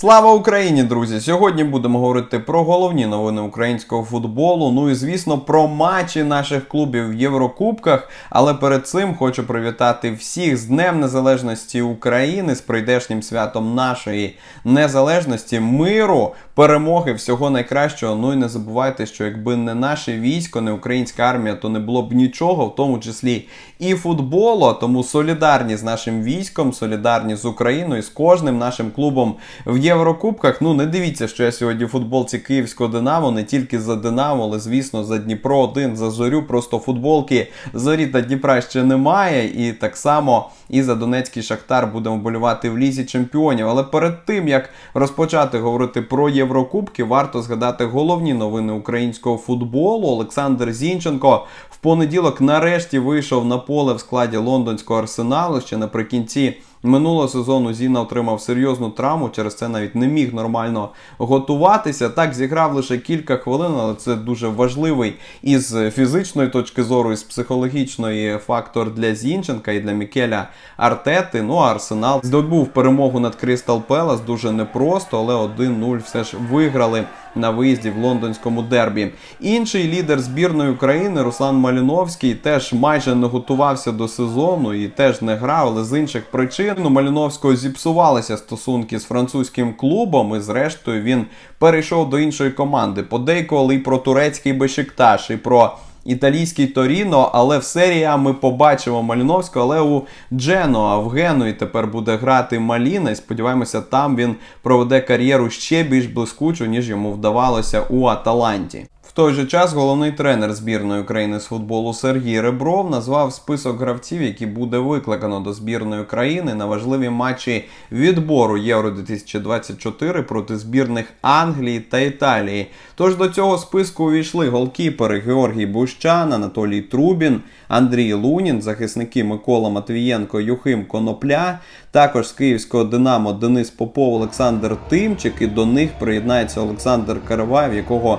Слава Україні, друзі! Сьогодні будемо говорити про головні новини українського футболу. Ну і звісно, про матчі наших клубів в Єврокубках. Але перед цим хочу привітати всіх з Днем Незалежності України з прийдешнім святом нашої незалежності, миру, перемоги, всього найкращого. Ну і не забувайте, що якби не наше військо, не українська армія, то не було б нічого, в тому числі і футболу. Тому солідарні з нашим військом, солідарні з Україною, з кожним нашим клубом в Єврокубках. Ну не дивіться, що я сьогодні в футболці київського Динамо, не тільки за Динамо, але звісно за Дніпро 1 за зорю. Просто футболки зорі та Дніпра ще немає. І так само і за Донецький Шахтар будемо болювати в лізі чемпіонів. Але перед тим як розпочати говорити про Єврокубки, варто згадати головні новини українського футболу. Олександр Зінченко в понеділок нарешті вийшов на поле в складі лондонського арсеналу ще наприкінці. Минулого сезону Зіна отримав серйозну травму, через це навіть не міг нормально готуватися. Так зіграв лише кілька хвилин, але це дуже важливий із фізичної точки зору, і з психологічної фактор для Зінченка і для Мікеля Артети. Ну а Арсенал здобув перемогу над Крістал Пелас дуже непросто, але 1-0 все ж виграли. На виїзді в лондонському дербі. Інший лідер збірної України Руслан Маліновський теж майже не готувався до сезону і теж не грав, але з інших причин у Маліновського зіпсувалися стосунки з французьким клубом, і зрештою він перейшов до іншої команди. Подейкували і про турецький Бешикташ, і про. Італійський Торіно, але в серії А ми побачимо Маліновського, але у Дженуа, в Генуї тепер буде грати Маліна. І сподіваємося, там він проведе кар'єру ще більш блискучу, ніж йому вдавалося у Аталанті. В той же час головний тренер збірної України з футболу Сергій Ребров назвав список гравців, які буде викликано до збірної країни на важливі матчі відбору Євро 2024 проти збірних Англії та Італії. Тож до цього списку увійшли голкіпери Георгій Бущан, Анатолій Трубін, Андрій Лунін, захисники Микола Матвієнко, Юхим Конопля, також з київського Динамо Денис Попов, Олександр Тимчик. І до них приєднається Олександр Караваєв, якого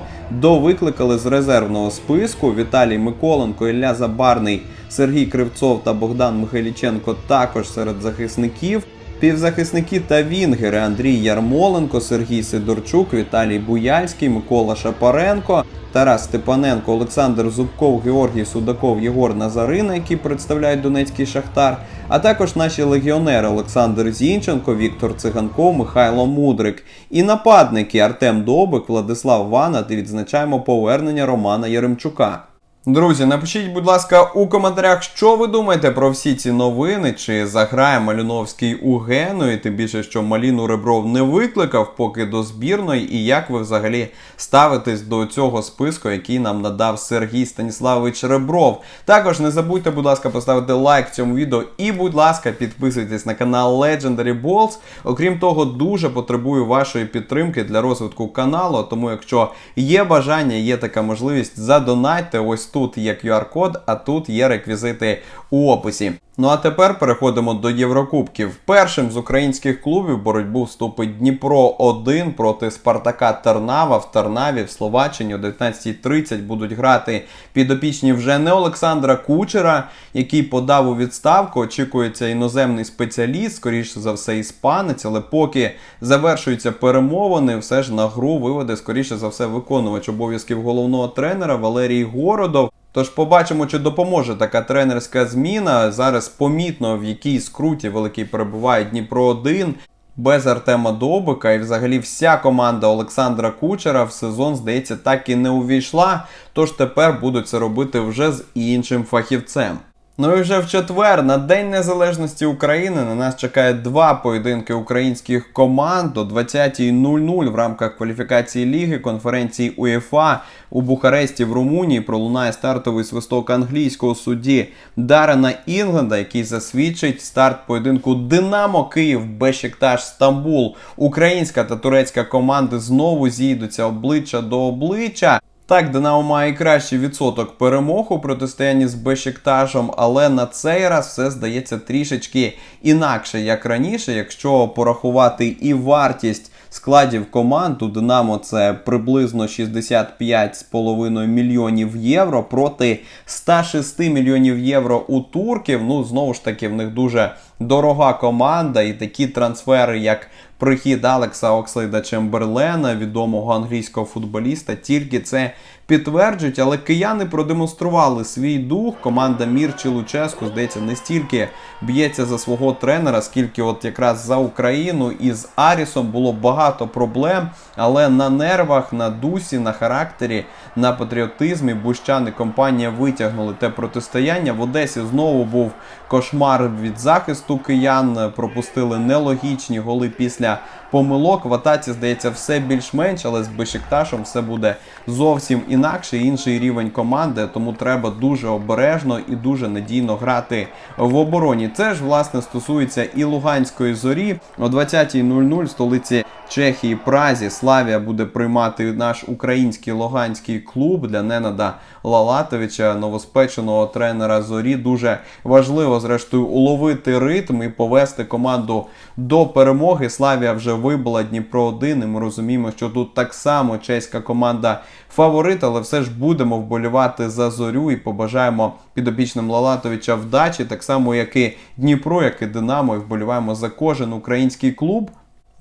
довикликали з резервного списку. Віталій Миколенко, Ілля Забарний, Сергій Кривцов та Богдан Михайліченко також серед захисників. Півзахисники та вінгери Андрій Ярмоленко, Сергій Сидорчук, Віталій Буяльський, Микола Шапаренко, Тарас Степаненко, Олександр Зубков, Георгій Судаков, Єгор Назарина, які представляють Донецький Шахтар, а також наші легіонери Олександр Зінченко, Віктор Циганков, Михайло Мудрик і нападники Артем Добик, Владислав Ванат і відзначаємо повернення Романа Яремчука. Друзі, напишіть, будь ласка, у коментарях, що ви думаєте про всі ці новини, чи заграє Малюновський у Гену, і тим більше, що Маліну Ребров не викликав поки до збірної, і як ви взагалі ставитесь до цього списку, який нам надав Сергій Станіславович Ребров. Також не забудьте, будь ласка, поставити лайк цьому відео і, будь ласка, підписуйтесь на канал Legendary Balls. Окрім того, дуже потребую вашої підтримки для розвитку каналу, тому якщо є бажання, є така можливість, задонатьте ось тут є QR-код, а тут є реквізити у описі. Ну а тепер переходимо до Єврокубків. Першим з українських клубів боротьбу вступить Дніпро 1 проти Спартака Тернава. В Тернаві в Словаччині о 19.30 будуть грати підопічні вже не Олександра Кучера, який подав у відставку. Очікується іноземний спеціаліст, скоріше за все, іспанець, але поки завершуються перемовини, все ж на гру виведе, скоріше за все, виконувач обов'язків головного тренера Валерій Городов. Тож побачимо, чи допоможе така тренерська зміна. Зараз помітно, в якій скруті великий перебуває Дніпро 1 без Артема Добика. І взагалі вся команда Олександра Кучера в сезон, здається, так і не увійшла. Тож тепер будуть це робити вже з іншим фахівцем. Ну і вже в четвер, на День Незалежності України, на нас чекає два поєдинки українських команд до 20.00 в рамках кваліфікації ліги конференції УЄФА у Бухаресті в Румунії пролунає стартовий свисток англійського судді Дарена Інгленда, який засвідчить старт поєдинку Динамо Київ Бешикташ Стамбул. Українська та турецька команди знову зійдуться обличчя до обличчя. Так, Динамо має кращий відсоток перемог у протистоянні з Бешикташем, але на цей раз все здається трішечки інакше, як раніше, якщо порахувати і вартість складів команд у Динамо це приблизно 65,5 мільйонів євро проти 106 мільйонів євро у турків. Ну, знову ж таки, в них дуже дорога команда, і такі трансфери, як прихід Алекса Окслейда Чемберлена, відомого англійського футболіста, тільки це підтверджують, але кияни продемонстрували свій дух. Команда Мірчі Луческу, здається, не стільки б'ється за свого тренера, скільки от якраз за Україну і з Арісом було багато проблем, але на нервах, на дусі, на характері, на патріотизмі бущани компанія витягнули те протистояння. В Одесі знову був кошмар від захисту киян, пропустили нелогічні голи після помилок. В атаці, здається, все більш-менш, але з Бешикташем все буде зовсім інакше, інший рівень команди, тому треба дуже обережно і дуже надійно грати в обороні. Це ж власне стосується і Луганської зорі о 20.00 в столиці Чехії Празі. Славія буде приймати наш український луганський клуб для Ненада Лалатовича, новоспеченого тренера зорі. Дуже важливо, зрештою, уловити ритм і повести команду до перемоги. Славія вже вибила Дніпро 1 і ми розуміємо, що тут так само чеська команда фаворит, але все ж будемо вболівати за зорю і побажаємо підопічним Лалатовича вдачі, так само як і Дніпро, як і Динамо, і вболіваємо за кожен український клуб.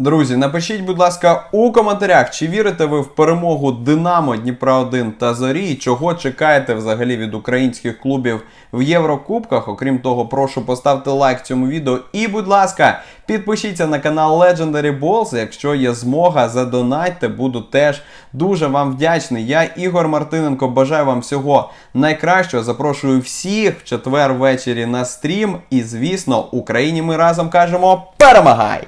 Друзі, напишіть, будь ласка, у коментарях, чи вірите ви в перемогу Динамо, Дніпра 1 та Зорі, чого чекаєте взагалі від українських клубів в Єврокубках. Окрім того, прошу поставте лайк цьому відео. І, будь ласка, підпишіться на канал Legendary Balls. Якщо є змога, задонатьте, буду теж дуже вам вдячний. Я Ігор Мартиненко. Бажаю вам всього найкращого. Запрошую всіх в четвер ввечері на стрім. І, звісно, Україні ми разом кажемо перемагай!